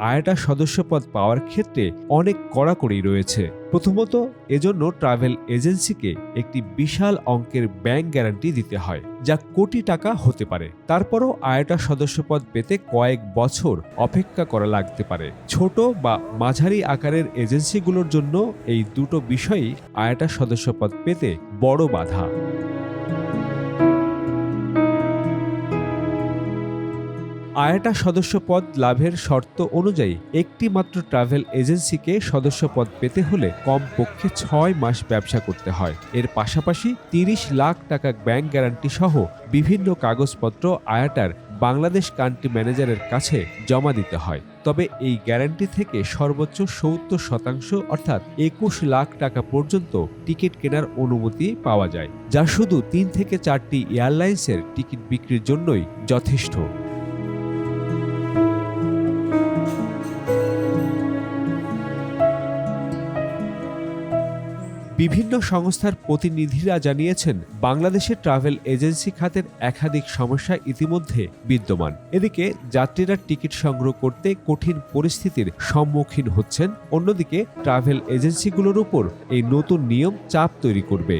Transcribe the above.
আয়াটা সদস্যপদ পাওয়ার ক্ষেত্রে অনেক কড়াকড়ি রয়েছে। প্রথমত, এজন্য ট্রাভেল এজেন্সিকে একটি বিশাল অঙ্কের ব্যাংক গ্যারান্টি দিতে হয়, যা কোটি টাকা হতে পারে। তারপরও আয়াটা সদস্যপদ পেতে কয়েক বছর অপেক্ষা করা লাগতে পারে। ছোট বা মাঝারি আকারের এজেন্সিগুলোর জন্য এই দুটো বিষয়ই আয়াটা সদস্যপদ পেতে বড় বাধা। আয়াটা সদস্যপদ লাভের শর্ত অনুযায়ী একটি মাত্র ট্রাভেল এজেন্সিকে সদস্যপদ পেতে হলে কমপক্ষে ছয় মাস ব্যবসা করতে হয়। এর পাশাপাশি তিরিশ লাখ টাকা ব্যাংক গ্যারান্টি সহ বিভিন্ন কাগজপত্র আয়াটার বাংলাদেশ কান্ট্রি ম্যানেজারের কাছে জমা দিতে হয়। তবে এই গ্যারান্টি থেকে সর্বোচ্চ সত্তর শতাংশ অর্থাৎ একুশ লাখ টাকা পর্যন্ত টিকিট কেনার অনুমতি পাওয়া যায়, যা শুধু তিন থেকে চারটি এয়ারলাইন্সের টিকিট বিক্রির জন্যই যথেষ্ট। বিভিন্ন সংস্থার প্রতিনিধিরা জানিয়েছেন বাংলাদেশের ট্রাভেল এজেন্সি খাতের একাধিক সমস্যা ইতিমধ্যে বিদ্যমান। এদিকে যাত্রীরা টিকিট সংগ্রহ করতে কঠিন পরিস্থিতির সম্মুখীন হচ্ছেন। অন্যদিকে ট্রাভেল এজেন্সিগুলোর উপর এই নতুন নিয়ম চাপ তৈরি করবে।